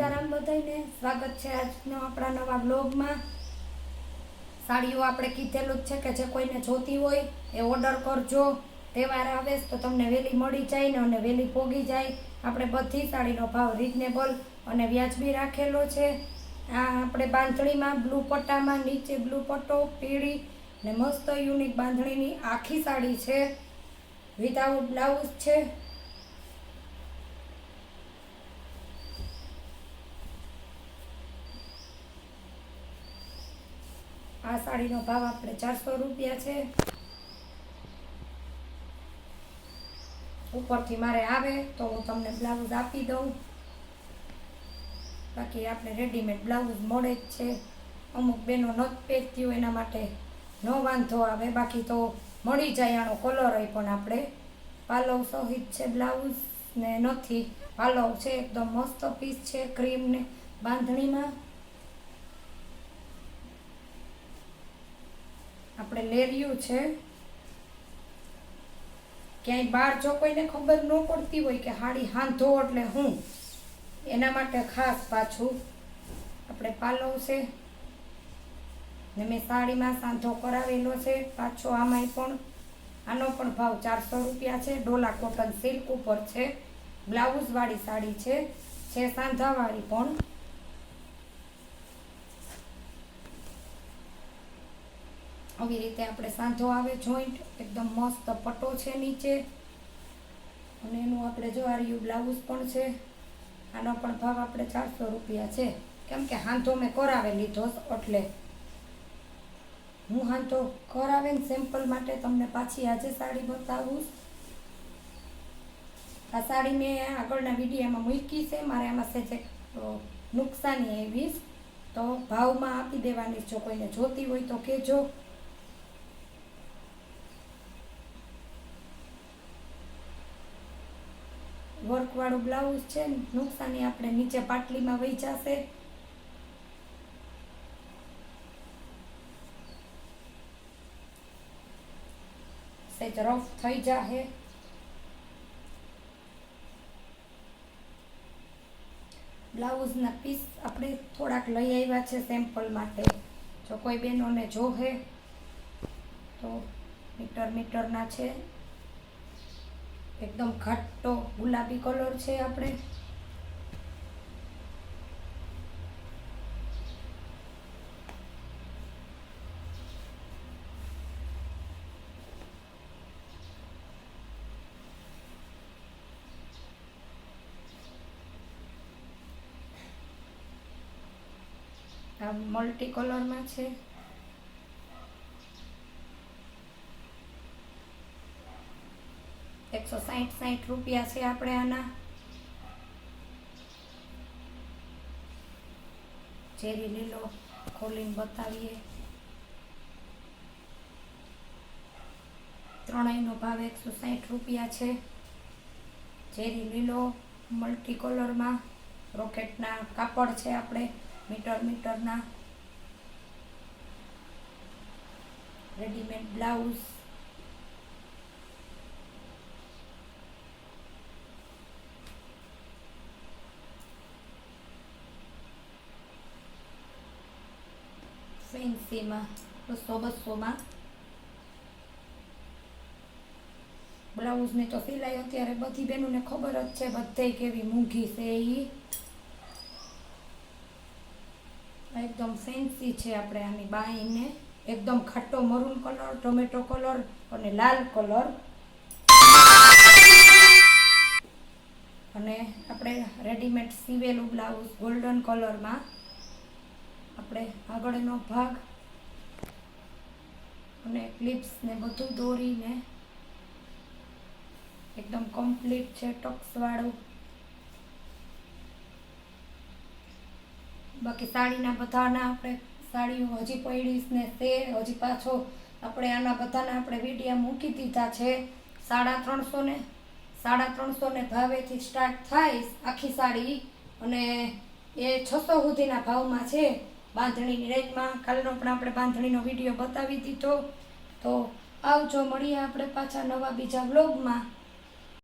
સ્વાગત છે આજનો આપણા નવા બ્લોગમાં સાડીઓ આપણે કીધેલું જ છે કે જે કોઈને જોતી હોય એ ઓર્ડર કરજો. તહેવાર આવે તો તમને વહેલી મળી જાય ને અને વહેલી પોગી જાય. આપણે બધી સાડીનો ભાવ રિઝનેબલ અને વ્યાજબી રાખેલો છે. આ આપણે બાંધણીમાં બ્લુ પટ્ટામાં નીચે બ્લુ પટ્ટો, પીળી ને મસ્ત યુનિક બાંધણીની આખી સાડી છે. વિધાઉટ બ્લાઉઝ છે. આ સાડીનો ભાવ આપણે ચારસો રૂપિયા છે. ઉપરથી મારે આવે તો હું તમને બ્લાઉઝ આપી દઉં. બાકી આપણે રેડીમેડ બ્લાઉઝ મળે જ છે. અમુક બેનો ન પહેરતી હોય એના માટે ન વાંધો આવે. બાકી તો મળી જાય આનો કલર પણ આપણે. પાલવ સહિત છે બ્લાઉઝ ને નથી. પાલવ છે, એકદમ મસ્ત પીસ છે ક્રીમ ને બાંધણીમાં. આપણે લેરિયું છે. ક્યાંય બહાર જો કોઈને ખબર ન પડતી હોય કે હાડી હાંધો એટલે હું, એના માટે ખાસ પાછું આપણે પાલવ છે. ને મેં સાડીમાં સાંધો કરાવેલો છે, પાછો આમાંય પણ, આનો પણ ભાવ ચારસો રૂપિયા છે. ડોલા કોટન સિલ્ક ઉપર છે, બ્લાઉઝવાળી સાડી છે છે સાંધાવાળી પણ. આવી રીતે આપણે સાંધો આવે જોઈન્ટ એકદમ મસ્ત પટ્ટો છે નીચે. અને એનું આપણે જો આર્યું બ્લાઉઝ પણ છે, આનો પણ ભાવ આપણે ચારસો રૂપિયા છે. કેમ કે હાંધો મેં કરાવે લીધો એટલે હું હાંધો કરાવે ને સેમ્પલ માટે તમને પાછી આજે સાડી બતાવું. આ સાડી મેં આગળના વિડીયોમાં મૂકી છે, મારે આમાં છે જે નુકસાની એવી તો ભાવમાં આપી દેવાની જો કોઈને જોતી હોય તો કહેજો વર્કવાળું બ્લાઉઝ છે નુકસાની આપણે નીચે પાટલીમાં વહી જશે. સેજ રફ થઈ જાહે. બ્લાઉઝના પીસ આપણે થોડાક લઈ આવ્યા છે સેમ્પલ માટે. જો કોઈ બહેનોને જોહે, તો મીટર મીટરના છે. એકદમ ઘાટો ગુલાબી કલર છે આપણે. આ મલ્ટી કલરમાં છે. એકસો સાઠ સાઠ રૂપિયા છે આપણે આના. ઝેરી લીલો ખોલીને બતાવીએ. ત્રણેયનો ભાવ એકસો સાઠ રૂપિયા છે. ઝેરી લીલો મલ્ટી કલરમાં રોકેટના કાપડ છે આપણે, મીટર મીટરના. રેડીમેડ બ્લાઉઝ ફેન્સીમાં બસો બસોમાં બ્લાઉઝની તો સિલાઈ અત્યારે બધી બહેનોને ખબર જ છે બધે કેવી મૂંઘી છે એકદમ ફેન્સી છે આપણે આની બાઈને એકદમ ખાટો મરૂન કલર ટોમેટો કલર અને લાલ કલર અને આપણે રેડીમેડ સીવેલું બ્લાઉઝ ગોલ્ડન કલરમાં આપણે આગળનો ભાગ અને ક્લિપ્સને બધું દોરીને એકદમ કમ્પ્લીટ છે ટક્સવાળું બાકી સાડીના બધાના આપણે, સાડીઓ હજી પડીશ ને તે હજી પાછો આપણે આના બધાના આપણે વિડીયા મૂકી દીધા છે. સાડા ત્રણસો ને, સાડા ત્રણસો ને ભાવેથી સ્ટાર્ટ થાય આખી સાડી. અને એ છસો સુધીના ભાવમાં છે. બાંધણીની રેતમાં કાલનો પણ આપણે બાંધણીનો વીડિયો બતાવી દીધો. તો આવજો, મળીએ આપણે પાછા નવા બીજા વ્લોગમાં.